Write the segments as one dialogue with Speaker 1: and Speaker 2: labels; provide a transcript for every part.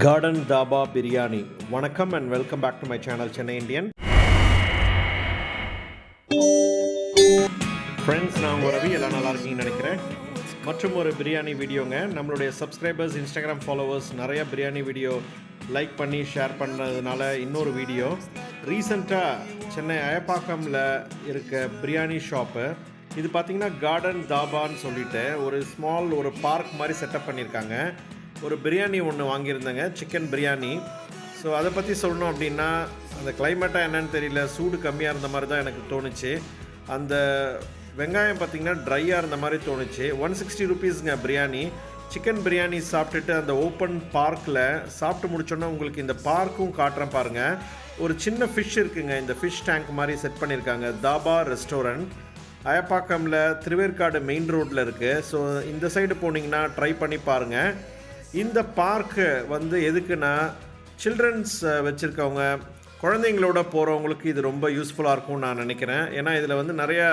Speaker 1: Garden dhaba biryani வணக்கம் and welcome back to my channel Chennai Indian friends நான் உங்கள் ரவி எல்லாம் நல்லா இருக்கீங்கன்னு நினைக்கிறேன். மற்றும் ஒரு பிரியாணி வீடியோங்க. நம்மளுடைய சப்ஸ்கிரைபர்ஸ் இன்ஸ்டாகிராம் ஃபாலோவர்ஸ் நிறைய பிரியாணி வீடியோ லைக் பண்ணி ஷேர் பண்ணதுனால இன்னொரு வீடியோ. ரீசண்டாக சென்னை அயப்பாக்கமில் இருக்க பிரியாணி ஷாப்பு இது பார்த்திங்கன்னா கார்டன் தாபான்னு சொல்லிட்டு ஒரு ஸ்மால் ஒரு பார்க் மாதிரி செட்டப் பண்ணியிருக்காங்க. ஒரு பிரியாணி ஒன்று வாங்கியிருந்தேங்க சிக்கன் பிரியாணி. ஸோ அதை பற்றி சொல்லணும் அப்படின்னா அந்த கிளைமேட்டாக என்னன்னு தெரியல சூடு கம்மியாக இருந்த மாதிரி தான் எனக்கு தோணுச்சு. அந்த வெங்காயம் பார்த்திங்கன்னா ட்ரையாக இருந்த மாதிரி தோணுச்சு. ஒன் சிக்ஸ்டி ருபீஸுங்க பிரியாணி. சிக்கன் பிரியாணி சாப்பிட்டுட்டு அந்த ஓப்பன் பார்க்கில் சாப்பிட்டு முடிச்சோன்னா உங்களுக்கு இந்த பார்க்கும் காட்டுறேன் பாருங்கள் ஒரு சின்ன ஃபிஷ் இருக்குங்க இந்த ஃபிஷ் டேங்க் மாதிரி செட் பண்ணியிருக்காங்க. தாபா ரெஸ்டாரண்ட் அயப்பாக்கமில் திருவேற்காடு மெயின் ரோட்டில் இருக்குது ஸோ இந்த சைடு போனீங்கன்னா ட்ரை பண்ணி பாருங்கள் இந்த பார்க்கு வந்து எதுக்குன்னா சில்ட்ரன்ஸ் வச்சுருக்கவங்க குழந்தைங்களோட போகிறவங்களுக்கு இது ரொம்ப யூஸ்ஃபுல்லாக இருக்கும்னு நான் நினைக்கிறேன். ஏன்னா இதில் வந்து நிறையா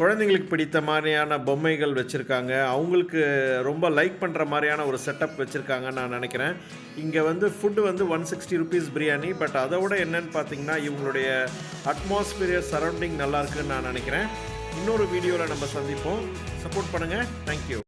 Speaker 1: குழந்தைங்களுக்கு பிடித்த மாதிரியான பொம்மைகள் வச்சுருக்காங்க. அவங்களுக்கு ரொம்ப லைக் பண்ணுற மாதிரியான ஒரு செட்டப் வச்சுருக்காங்கன்னு நான் நினைக்கிறேன். இங்கே வந்து ஃபுட்டு வந்து one sixty rupees biryani but அதை விட என்னன்னு பார்த்தீங்கன்னா இவங்களுடைய அட்மாஸ்பியர் சரௌண்டிங் நல்லா இருக்குன்னு நான் நினைக்கிறேன். இன்னொரு வீடியோவில் நம்ம சந்திப்போம். சப்போர்ட் பண்ணுங்கள் தேங்க்யூ